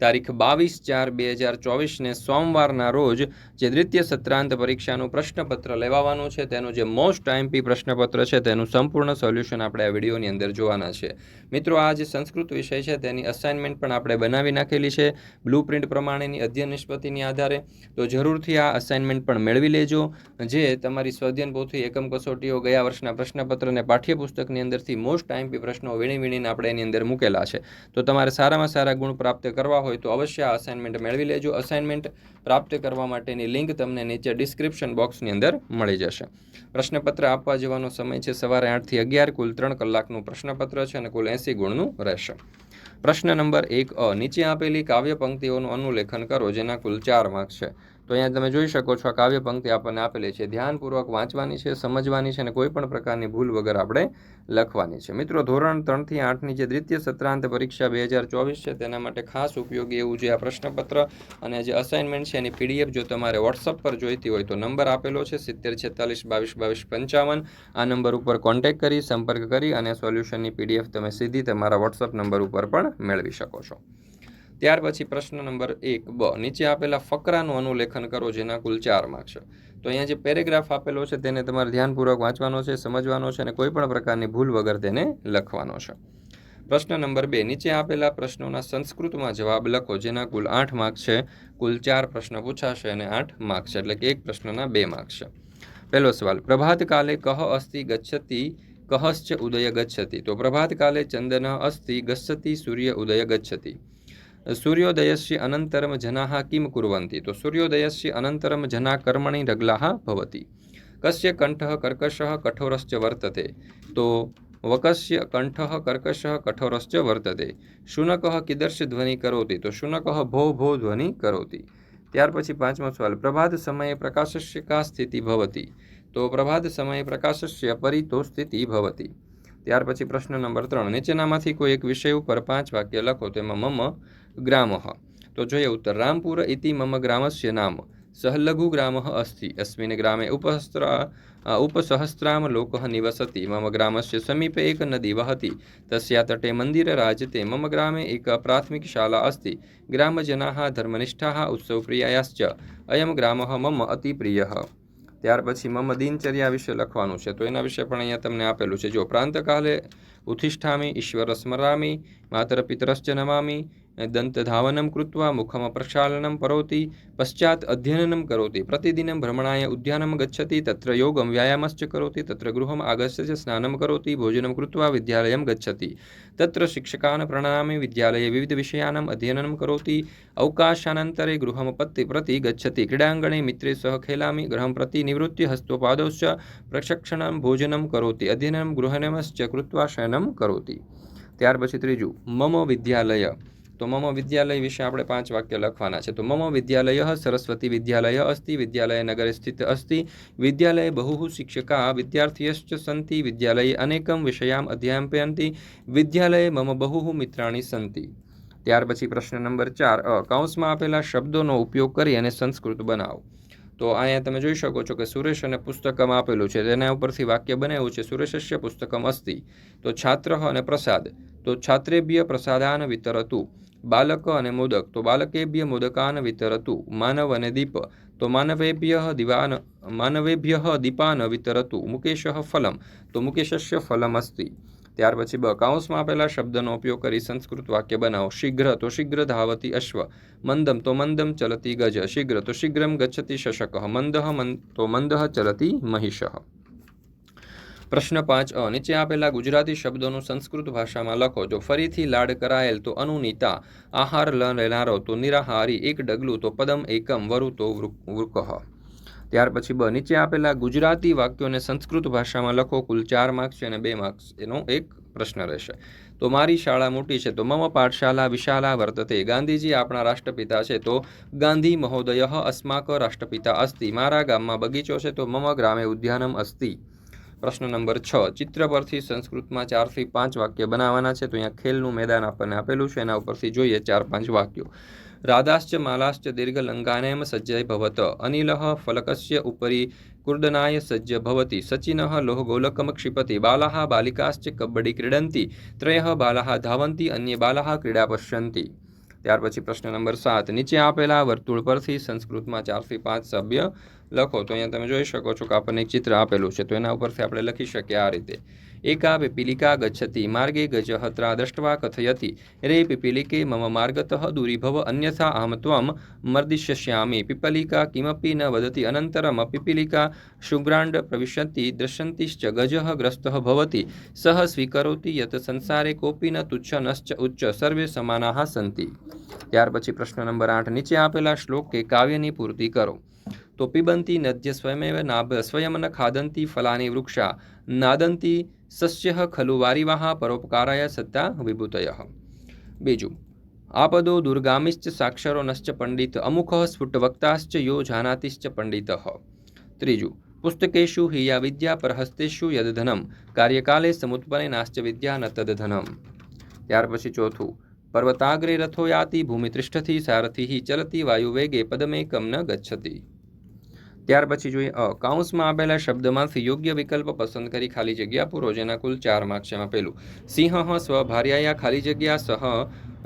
તારીખ બાવીસ ચાર બે હજાર ચોવીસને સોમવારના રોજ જે દ્વિતીય સત્રાંત પરીક્ષાનું પ્રશ્નપત્ર લેવાવાનું છે, તેનું જે મોસ્ટ આઈએમપી પ્રશ્નપત્ર છે, તેનું સંપૂર્ણ સોલ્યુશન આપણે આ વિડીયોની અંદર જોવાના છે. મિત્રો, આ જે સંસ્કૃત વિષય છે, તેની અસાઇનમેન્ટ પણ આપણે બનાવી નાખેલી છે બ્લુ પ્રિન્ટ પ્રમાણેની અધ્યયન નિષ્પત્તિની આધારે. તો જરૂરથી આ અસાઇનમેન્ટ પણ મેળવી લેજો, જે તમારી સ્વાધ્યાયન પોથી એકમ કસોટીઓ ગયા વર્ષના પ્રશ્નપત્ર અને પાઠ્યપુસ્તકની અંદરથી મોસ્ટ આઈએમપી પ્રશ્નો વીણી વીણીને આપણે એની અંદર મૂકેલા છે. તો તમારે સારામાં સારા ગુણ પ્રાપ્ત કરવા હોય તો અવશ્ય આ અસાઇનમેન્ટ મેળવી લેજો. અસાઇનમેન્ટ પ્રાપ્ત કરવા માટેની લિંક તમને નીચે ડિસ્ક્રિપ્શન બોક્સની અંદર મળી જશે. પ્રશ્નપત્ર આપવા જવાનો સમય છે સવારે આઠથી અગિયાર, કુલ ત્રણ કલાકનું પ્રશ્નપત્ર છે અને કુલ એંસી ગુણનું રહેશે. પ્રશ્ન નંબર એક અ, નીચે આપેલી કાવ્ય પંક્તિઓનું અનુલેખન કરો, જેના કુલ ચાર માર્ક છે. તો અહીંયા તમે જોઈ શકો છો આ કાવ્ય પંક્તિ આપણને આપેલી છે. ધ્યાનપૂર્વક વાંચવાની છે, સમજવાની છે અને કોઈ પણ પ્રકારની ભૂલ વગર આપણે લખવાની છે. મિત્રો, ધોરણ ત્રણથી આઠની જે દ્વિતીય સત્રાંત પરીક્ષા બે હજાર ચોવીસ છે, તેના માટે ખાસ ઉપયોગી એવું જે આ પ્રશ્નપત્ર અને જે અસાઇનમેન્ટ છે, એની પીડીએફ જો તમારે વોટ્સઅપ પર જોઈતી હોય તો નંબર આપેલો છે, સિત્તેર, છેતાલીસ, બાવીસ બાવીસ, પંચાવન. આ નંબર ઉપર કોન્ટેક્ટ કરી, સંપર્ક કરી અને સોલ્યુશનની પીડીએફ તમે સીધી તમારા વોટ્સઅપ નંબર ઉપર પણ મેળવી શકો છો. ત્યાર પછી પ્રશ્ન નંબર એક, બ. નીચે આપેલા ફકરાનું અનુલેખન કરો, જેના કુલ ચાર માર્ક છે. તો અહીંયા જે પેરેગ્રાફ આપેલો છે, તેને તમારે ધ્યાનપૂર્વક વાંચવાનો છે, સમજવાનો છે અને કોઈ પણ પ્રકારની ભૂલ વગર તેને લખવાનો છે. પ્રશ્ન નંબર બે. નીચે આપેલા પ્રશ્નોના સંસ્કૃતમાં જવાબ લખો, જેના કુલ આઠ માર્ક છે. કુલ ચાર પ્રશ્ન પૂછાશે અને આઠ માર્ક છે, એટલે કે એક પ્રશ્નના બે માર્ક છે. પહેલો સવાલ. પ્રભાત કાલે કહ અસ્તિ ગચ્છતિ, કહશ્ચ ઉદય ગચ્છતિ? તો પ્રભાત કાલે ચંદન અસ્તિ ગચ્છતિ, સૂર્ય ઉદય ગચ્છતિ. સૂર્યોદયસ્ય અનંતરમ જનાः કિમ કુર્વन्ति તો સૂર્યોદયસ્ય અનંતરમ જના કર્મણી રગલાः ભવતી કસ્ય કંઠ કર્કશ કઠોરશ્ચ વર્તતે તો વકસ્ય કંઠ કર્કશ કઠોરશ્ચ વર્તતે શુનક કિદર્શ ધ્વનિ કરોતી તો શુનક ભો ભો ધ્વનિ કરોતી ત્યાર પછી પાંચમો સવાલ પ્રભાત સમયે પ્રકાશસ્ય કા સ્થિતિ ભવતી તો પ્રભાત સમયે પ્રકાશસ્ય પરિતો સ્થિતિ ભવતી ત્યાર પછી પ્રશ્ન નંબર ત્રણ નીચેનામાંથી કોઈ એક વિષય ઉપર પાંચ વાક્ય લખો તેમાં મમ ગ્રામ તો જોઈએ ઉત્તર રામપુર ઇતિ મમ ગ્રામસ્ય નામ સહલઘુ ગ્રામ અસ્તિ અસ્મિન ગ્રામે ઉપહસ્ત્ર ઉપસહસ્રામ લોક નિવસતિ મમ ગ્રામસ્ય સમીપે એક નદી વહતિ તસ્યા તટે મંદિર રાજતે મમ ગ્રામે એક પ્રાથમિક શાળા અસ્તિ ગ્રામજનાः ધર્મનિષ્ઠાः ઉત્સવપ્રિયાશ્ચ અયમ ગ્રામ મમ અતિપ્રિય ત્યાર પછી મમ દિનચર્યા વિશે લખવાનું છે તો એના વિશે પણ અહીંયા તમને આપેલું છે। જો પ્રાંતકાલે ઉથિષ્ઠામી ઈશ્વર સ્મરામી, માતર પિતરશ્ચ નમામિ દંતધાવનમ કૃત્વા મુખમ પ્રક્ષાલનમ કરોતિ પશ્ચાત અધ્યયનમ કરોતિ પ્રતિદિનમ ભ્રમણાય ઉદ્યાનમ ગચ્છતિ તત્ર યોગમ વ્યાયામશ્ચ કરોતિ તત્ર ગૃહમ આગસ્ય સ્નાનમ કરોતિ ભોજનમ કૃત્વા વિદ્યાલયમ ગચ્છતિ તત્ર શિક્ષકાન પ્રણામે વિદ્યાલયે વિવિધ વિષયાનામ અધ્યયનમ કરોતિ અવકાશાનંતરે ગૃહમ પત્તિ પ્રતિ ગચ્છતિ ક્રીડાંગણે મિત્રે સહ ખેલામી ગૃહમ પ્રતિ નિવૃત્તિ હસ્તોપાદોશ્ચ પ્રશિક્ષણમ ભોજનમ કરોતિ અધ્યયનમ ગૃહનમશ્ચ કૃત્વા શયનમ કરોતિ ત્યાર પછી ત્રીજું મમ વિદ્યાલય તો મમ વિદ્યાલય વિશે આપણે પાંચ વાક્ય લખવાના છે. તો મમ વિદ્યાલય સરસ્વતી વિદ્યાલય અસ્તિ, વિદ્યાલય નગરે સ્થિત અસ્તિ. વિદ્યાલયે બહુ શિક્ષકા વિદ્યાર્થીયશ્ચ સંતિ. વિદ્યાલયે અનેકમ વિષયામ અધ્યાપયંતિ વિદ્યાલયે મમ બહુ મિત્રાણી સંતિ. ત્યાર પછી પ્રશ્ન નંબર ચાર અ કૌંસમાં આપેલા શબ્દોનો ઉપયોગ કરી અને સંસ્કૃત બનાવો. તો અહીંયા તમે જોઈ શકો છો કે સુરેશ અને પુસ્તકમ આપેલું છે. તેના ઉપરથી વાક્ય બનાવ્યું છે, સુરેશસ્ય પુસ્તકમ અસ્તિ. તો છાત્ર અને પ્રસાદ. તો છાત્રેભ્ય પ્રસાદાન વિતરતું. બાલક અને મોદક. તો બાલકેભ્ય મોદકાન વિતરતુ માનવ અને દીપ. તો માનવેભ્ય દિવાન, માનવેભ્ય દીપાન વિતરતુ, મુકેશ ફલમ. તો મુકેશસ્ય ફલમ અસ્તિ ત્યાર પછી બ કાઉન્સમાં આપેલા શબ્દનો ઉપયોગ કરી સંસ્કૃત વાક્ય બનાવો. શીઘ્ર, તો શીઘ્ર ધાવતી અશ્વ. મંદમ, તો મંદમ ચલતી ગજ. શીઘ્ર, તો શીઘ્રમ ગચ્છતી શશક. મંદઃ તો મંદહ ચલતી મહિષ. પ્રશ્ન પાંચ અ, નીચે આપેલા ગુજરાતી શબ્દોનું સંસ્કૃત ભાષામાં લખો, જો ફરીથી લાડ કરાયેલ તો અનુનીતા આહાર લેનારો તો નિરાહારી, એક ડગલું તો પદમ એકમ, વરુ તો વૃકહ ત્યાર પછી બ, નીચે આપેલા ગુજરાતી વાક્યોને સંસ્કૃત ભાષામાં લખો, કુલ ચાર માર્ક્સ છે અને બે માર્ક્સ એનો એક પ્રશ્ન રહેશે. તો મારી શાળા મોટી છે, તો મમ પાઠશાલા વિશાલા વર્તતે, ગાંધીજી આપણા રાષ્ટ્રપિતા છે, તો ગાંધી મહોદય અસ્માક રાષ્ટ્રપિતા અસ્તિ, મારા ગામમાં બગીચો છે, તો મમ ગ્રામે ઉદ્યાનમ અસ્તિ. પ્રશ્ન નંબર છ. ચિત્ર પરથી સંસ્કૃતમાં ચારથી પાંચ વાક્ય બનાવવાના છે. તો અહીંયા ખેલનું મેદાન આપણને આપેલું છે. એના ઉપરથી જોઈએ ચાર પાંચ વાક્યો. રાધાશ્ચ માલાશ્ચ દીર્ઘલંગાનેમ સજ્જય ભવત. અનિલઃ ફલકસ્ય ઉપરી કુર્દનાય સજ્જ ભવતિ. સચિનઃ લોહગોલકમ ક્ષિપતિ. બાલા બાલિકાશ્ચ કબડ્ડી ક્રીડંતી. ત્રય બાલા ધાવંતી. અન્ય બાલા ક્રીડા પશ્યંતી. ત્યાર પછી પ્રશ્ન નંબર સાત. નીચે આપેલા વર્તુળ પરથી સંસ્કૃતમાં ચારથી પાંચ સભ્ય લખો તો અહીંયા તમે જોઈ શકો છો કે આપણને એક ચિત્ર આપેલું છે. તો એના ઉપરથી આપણે લખી શકીએ આ રીતે. એકા પીપિલિકા ગચ્છતિ માર્ગે ગજહત્રા દ્રષ્ટવા કથયતિ. રે પીપિલિકે મમ માર્ગત દૂરીભવ અન્યથા અહમ ત્વમ મર્દિષ્યસ્યામિ પીપલિકા કિમપી ન વદતિ અનંતરમ પીપિલિકા શુભ્રાંડ પ્રવિશન્તિ દ્રશ્યંતિશ્ચ ગજઃ ગ્રસ્ત ભવતિ. સહ સ્વીકરોતિ યત સંસારે કોપી ન તુચ્છ નશ્ચ ઉચ્ચ સર્વે સમાના સંતિ. ત્યાર પછી પ્રશ્ન નંબર આઠ નીચે આપેલા શ્લોક કે કાવ્યની પૂર્તિ કરો. તો પિબંતી નદ્ય સ્વયમેવ નાભ સ્વયં ન ખાદંતી ફલાની વૃક્ષા નાદંતી સસ્ય ખલુ વારિવાહ પરોપકારાય સત્તા વિભૂતય બીજું આપદો દુર્ગામિશ્ચ સાક્ષરો નશ્ચ પંડિત અમુખ સ્ફુટવક્તાશ્ચ યો જાનાતિશ્ચ પંડિત ત્રીજું પુસ્તકેશુ હિયા વિદ્યા પરહસ્તેશુ યદધનમ કાર્યકાલે સમુત્પન્ને નાશ્ચ વિદ્યા ન તદધનમ ત્યાર પછી ચોથું પર્વતાગ્રે રથો યાતિ ભૂમિતિષ્ઠથી સારથી ચલતી વાયુવેગે પદમેકમ ન ગચ્છતિ ત્યાર પછી જોઈએ, અ, કાઉન્સમાં આપેલા શબ્દમાંથી યોગ્ય વિકલ્પ પસંદ કરી ખાલી જગ્યા પૂરો, જેના કુલ ચાર માર્ક છે એમાં પહેલું. સિંહ સ્વભાર્યાયા ખાલી જગ્યા, સહ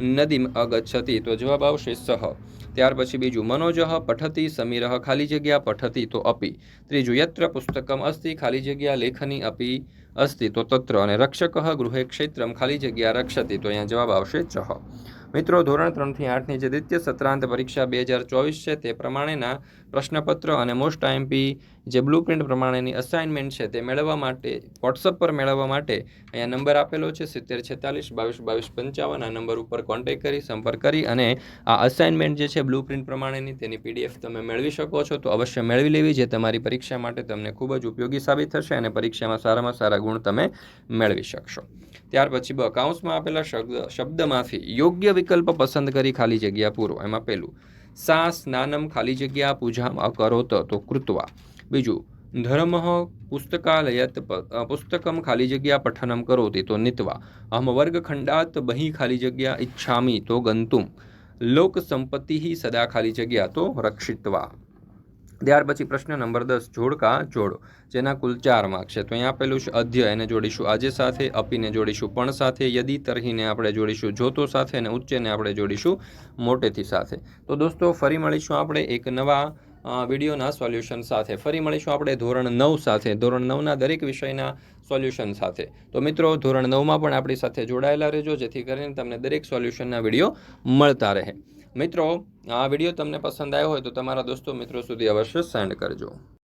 નદીમ અગચ્છતી તો જવાબ આવશે સહ. ત્યાર પછી બીજું મનોજહ પઠતી સમીરહ ખાલી જગ્યા, પઠતી, તો અપી. ત્રીજું, યત્ર પુસ્તકમ અસ્તિ, ખાલી જગ્યા, લેખની અપી, અસ્તિ, તો તત્ર. અને રક્ષક ગૃહે ક્ષેત્રમ, ખાલી જગ્યા, રક્ષતી, તો અહીંયા જવાબ આવશે ચહ. મિત્રો, ધોરણ ત્રણથી આઠની જે દ્વિતીય સત્રાંત પરીક્ષા બે હજાર ચોવીસ છે, તે પ્રમાણેના પ્રશ્નપત્ર અને મોસ્ટ આઈએમપી જે બ્લુ પ્રિન્ટ પ્રમાણેની અસાઇનમેન્ટ છે, તે મેળવવા માટે વોટ્સઅપ પર મેળવવા માટે અહીંયા નંબર આપેલો છે, સિત્તેર છેતાલીસ, બાવીસ બાવીસ, પંચાવન, આ નંબર ઉપર કોન્ટેક્ટ કરી, સંપર્ક કરી અને આ અસાઇનમેન્ટ જે છે બ્લુ પ્રિન્ટ પ્રમાણેની, તેની પીડીએફ તમે મેળવી શકો છો, તો અવશ્ય મેળવી લેવી, જે તમારી પરીક્ષા માટે તમને ખૂબ જ ઉપયોગી સાબિત થશે અને પરીક્ષામાં સારામાં સારા ગુણ તમે મેળવી શકશો. ત્યાર પછી બ કાઉન્સમાં આપેલા શબ્દ શબ્દમાંથી યોગ્ય વિકલ્પ પસંદ કરી ખાલી જગ્યા પૂરો. એમાં પહેલું સા સ્નાનમ ખાલી જગ્યા, પૂજામ, અકરોત, તો કૃત્વા. બીજું, ધર્મ, પુસ્તકાલયત પુસ્તકમ, ખાલી જગ્યા, પઠનમ, કરોતિ, તો નીતવા. અહમ વર્ગખંડાત બહી ખાલી જગ્યા, ઈચ્છામી, તો ગંતુમ. લોક સંપત્તિ સદા ખાલી જગ્યા, તો રક્ષિત્વા. ત્યાર પછી પ્રશ્ન નંબર દસ, જોડકા જોડો, જેના કુલ ચાર માર્ક છે. તો અહીંયા આપેલું છે અધ્ય એને જોડીશું આજે સાથે, અપીને જોડીશું પણ સાથે, યદી તરહીને આપણે જોડીશું જોતો સાથે, અને ઉચ્ચને આપણે જોડીશું મોટેથી સાથે. તો દોસ્તો, ફરી મળીશું આપણે એક નવા વિડીયોના સોલ્યુશન સાથે. ફરી મળીશું આપણે ધોરણ નવ સાથે. ધોરણ નવના દરેક વિષયના સોલ્યુશન સાથે. તો મિત્રો, ધોરણ નવમાં પણ આપણી સાથે જોડાયેલા રહેજો, જેથી કરીને તમને દરેક સોલ્યુશનના વીડિયો મળતા રહે. મિત્રો, આ વીડિયો તમને પસંદ આવ્યો હોય તો તમારા દોસ્તો મિત્રો સુધી અવશ્ય સેન્ડ કરજો.